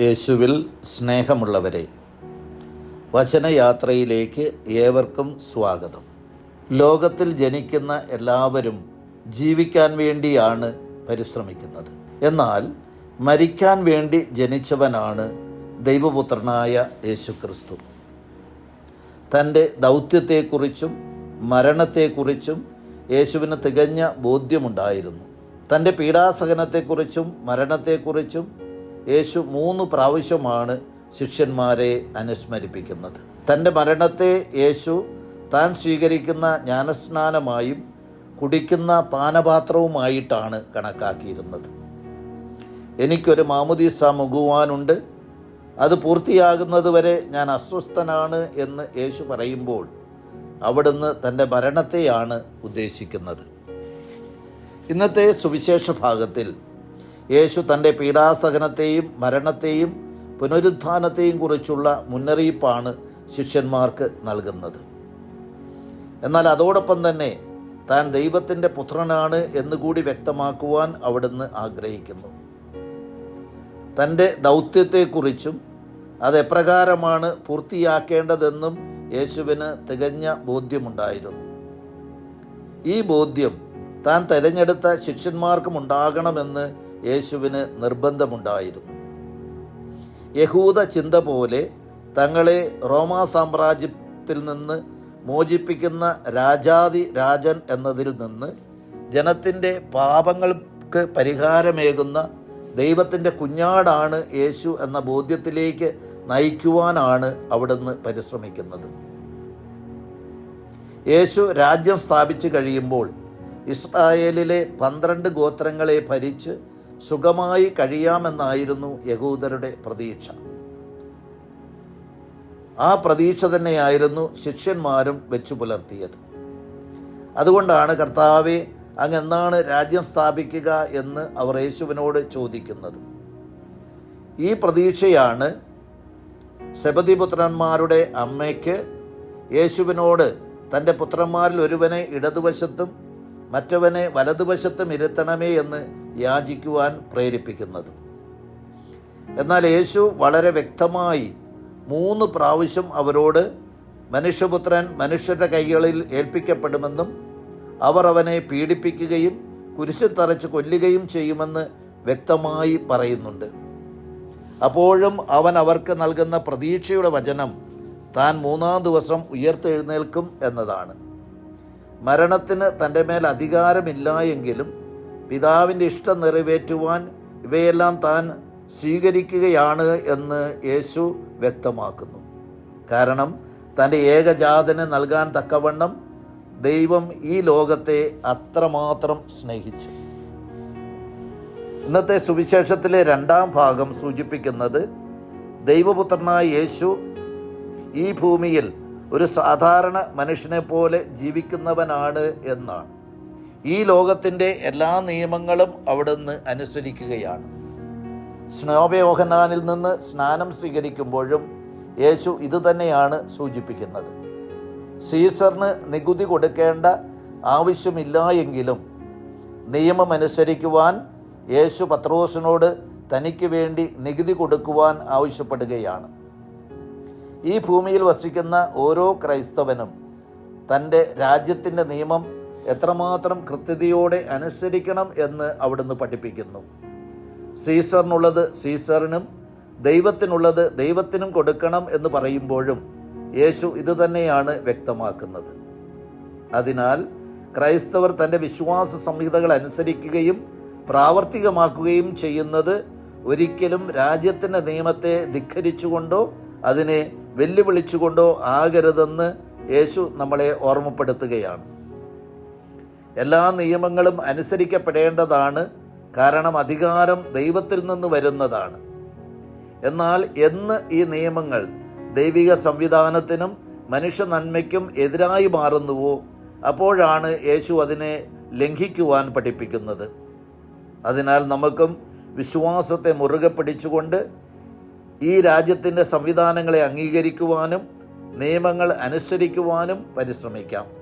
യേശുവിൽ സ്നേഹമുള്ളവരെ വചനയാത്രയിലേക്ക് ഏവർക്കും സ്വാഗതം. ലോകത്തിൽ ജനിക്കുന്ന എല്ലാവരും ജീവിക്കാൻ വേണ്ടിയാണ് പരിശ്രമിക്കുന്നത്. എന്നാൽ മരിക്കാൻ വേണ്ടി ജനിച്ചവനാണ് ദൈവപുത്രനായ യേശുക്രിസ്തു. തന്റെ ദൗത്യത്തെക്കുറിച്ചും മരണത്തെക്കുറിച്ചും യേശുവിന് തികഞ്ഞ ബോധ്യമുണ്ടായിരുന്നു. തന്റെ പീഡാസഹനത്തെക്കുറിച്ചും മരണത്തെക്കുറിച്ചും യേശു മൂന്ന് പ്രാവശ്യമാണ് ശിഷ്യന്മാരെ അനുസ്മരിപ്പിക്കുന്നത്. തന്റെ മരണത്തെ യേശു താൻ സ്വീകരിക്കുന്ന ജ്ഞാനസ്നാനമായും കുടിക്കുന്ന പാനപാത്രവുമായിട്ടാണ് കണക്കാക്കിയിരുന്നത്. എനിക്കൊരു മാമുദീസ മുകുവാനുണ്ട് അത് പൂർത്തിയാകുന്നത് വരെ ഞാൻ അസ്വസ്ഥനാണ് എന്ന് യേശു പറയുമ്പോൾ അവിടുന്ന് തന്റെ മരണത്തെയാണ് ഉദ്ദേശിക്കുന്നത്. ഇന്നത്തെ സുവിശേഷ ഭാഗത്തിൽ യേശു തന്റെ പീഡാസഹനത്തെയും മരണത്തെയും പുനരുത്ഥാനത്തെയും കുറിച്ചുള്ള മുന്നറിയിപ്പാണ് ശിഷ്യന്മാർക്ക് നൽകുന്നത്. എന്നാൽ അതോടൊപ്പം തന്നെ താൻ ദൈവത്തിന്റെ പുത്രനാണ് എന്നുകൂടി വ്യക്തമാക്കുവാൻ അവിടുന്ന് ആഗ്രഹിക്കുന്നു. തന്റെ ദൗത്യത്തെക്കുറിച്ചും അത് എപ്രകാരമാണ് പൂർത്തിയാക്കേണ്ടതെന്നും യേശുവിന് തികഞ്ഞ ബോധ്യമുണ്ടായിരുന്നു. ഈ ബോധ്യം താൻ തിരഞ്ഞെടുത്ത ശിഷ്യന്മാർക്കും ഉണ്ടാകണമെന്ന് യേശുവിന് നിർബന്ധമുണ്ടായിരുന്നു. യഹൂദ ചിന്ത പോലെ തങ്ങളെ റോമാ സാമ്രാജ്യത്തിൽ നിന്ന് മോചിപ്പിക്കുന്ന രാജാതി രാജൻ എന്നതിൽ നിന്ന് ജനത്തിന്റെ പാപങ്ങൾക്ക് പരിഹാരമേകുന്ന ദൈവത്തിന്റെ കുഞ്ഞാടാണ് യേശു എന്ന ബോധ്യത്തിലേക്ക് നയിക്കുവാനാണ് അവിടുന്ന് പരിശ്രമിക്കുന്നത്. യേശു രാജ്യം സ്ഥാപിച്ചു കഴിയുമ്പോൾ ഇസ്രായേലിലെ പന്ത്രണ്ട് ഗോത്രങ്ങളെ ഭരിച്ച് സുഖമായി കഴിയാമെന്നായിരുന്നു യഹൂദരുടെ പ്രതീക്ഷ. ആ പ്രതീക്ഷ തന്നെയായിരുന്നു ശിഷ്യന്മാരും വെച്ചു പുലർത്തിയത്. അതുകൊണ്ടാണ് കർത്താവെ അങ്ങ് എന്നാണ് രാജ്യം സ്ഥാപിക്കുക എന്ന് അവർ യേശുവിനോട് ചോദിക്കുന്നത്. ഈ പ്രതീക്ഷയാണ് ശബതിപുത്രന്മാരുടെ അമ്മയ്ക്ക് യേശുവിനോട് തന്റെ പുത്രന്മാരിൽ ഒരുവനെ ഇടതുവശത്തും മറ്റവനെ വലതുവശത്തും ഇരുത്തണമേ എന്ന് യാചിക്കുവാൻ പ്രേരിപ്പിക്കുന്നത്. എന്നാൽ യേശു വളരെ വ്യക്തമായി മൂന്ന് പ്രാവശ്യം അവരോട് മനുഷ്യപുത്രൻ മനുഷ്യരുടെ കൈകളിൽ ഏൽപ്പിക്കപ്പെടുമെന്നും അവർ അവനെ പീഡിപ്പിക്കുകയും കുരിശിൽ തറച്ച് കൊല്ലുകയും ചെയ്യുമെന്ന് വ്യക്തമായി പറയുന്നുണ്ട്. അപ്പോഴും അവൻ അവർക്ക് നൽകുന്ന പ്രതീക്ഷയുടെ വചനം താൻ മൂന്നാം ദിവസം ഉയർത്തെഴുന്നേൽക്കും എന്നതാണ്. മരണത്തിന് തന്റെ മേൽ അധികാരമില്ല എങ്കിലും പിതാവിന്റെ ഇഷ്ടം നിറവേറ്റുവാൻ ഇവയെല്ലാം താൻ സ്വീകരിക്കുകയാണ് എന്ന് യേശു വ്യക്തമാക്കുന്നു. കാരണം തന്റെ ഏകജാതന് നൽകാൻ തക്കവണ്ണം ദൈവം ഈ ലോകത്തെ അത്രമാത്രം സ്നേഹിച്ചു. ഇന്നത്തെ സുവിശേഷത്തിലെ രണ്ടാം ഭാഗം സൂചിപ്പിക്കുന്നത് ദൈവപുത്രനായ യേശു ഈ ഭൂമിയിൽ ഒരു സാധാരണ മനുഷ്യനെ പോലെ ജീവിക്കുന്നവനാണ് എന്നാണ്. ഈ ലോകത്തിന്റെ എല്ലാ നിയമങ്ങളും അവിടുന്ന് അനുസരിക്കുകയാണ്. സ്നോപയോഹനാനിൽ നിന്ന് സ്നാനം സ്വീകരിക്കുമ്പോഴും യേശു ഇതുതന്നെയാണ് സൂചിപ്പിക്കുന്നത്. സീസറിന് നികുതി കൊടുക്കേണ്ട ആവശ്യമില്ല എങ്കിലും നിയമമനുസരിക്കുവാൻ യേശു പത്രോസിനോട് തനിക്ക് വേണ്ടി നികുതി കൊടുക്കുവാൻ ആവശ്യപ്പെടുകയാണ്. ഈ ഭൂമിയിൽ വസിക്കുന്ന ഓരോ ക്രൈസ്തവനും തന്റെ രാജ്യത്തിന്റെ നിയമം എത്രമാത്രം കൃത്യതയോടെ അനുസരിക്കണം എന്ന് അവിടുന്ന് പഠിപ്പിക്കുന്നു. സീസറിനുള്ളത് സീസറിനും ദൈവത്തിനുള്ളത് ദൈവത്തിനും കൊടുക്കണം എന്ന് പറയുമ്പോഴും യേശു ഇതുതന്നെയാണ് വ്യക്തമാക്കുന്നത്. അതിനാൽ ക്രൈസ്തവർ തന്റെ വിശ്വാസ സംഹിതകൾ അനുസരിക്കുകയും പ്രാവർത്തികമാക്കുകയും ചെയ്യുന്നത് ഒരിക്കലും രാജ്യത്തിന്റെ നിയമത്തെ ധിഖരിച്ചുകൊണ്ടോ അതിനെ വെല്ലുവിളിച്ചുകൊണ്ടോ ആകരുതെന്ന് യേശു നമ്മളെ ഓർമ്മപ്പെടുത്തുകയാണ്. എല്ലാ നിയമങ്ങളും അനുസരിക്കപ്പെടേണ്ടതാണ്. കാരണം അധികാരം ദൈവത്തിൽ നിന്ന് വരുന്നതാണ്. എന്നാൽ എന്ന് ഈ നിയമങ്ങൾ ദൈവിക സംവിധാനത്തിനും മനുഷ്യ നന്മയ്ക്കും എതിരായി മാറുന്നുവോ? അപ്പോഴാണ് യേശു അതിനെ ലംഘിക്കുവാൻ പഠിപ്പിക്കുന്നത്. അതിനാൽ നമുക്കും വിശ്വാസത്തെ മുറുകെ പിടിച്ചുകൊണ്ട് ഈ രാജ്യത്തിന്റെ സംവിധാനങ്ങളെ അംഗീകരിക്കുവാനും നിയമങ്ങൾ അനുസരിക്കുവാനും പരിശ്രമിക്കാം.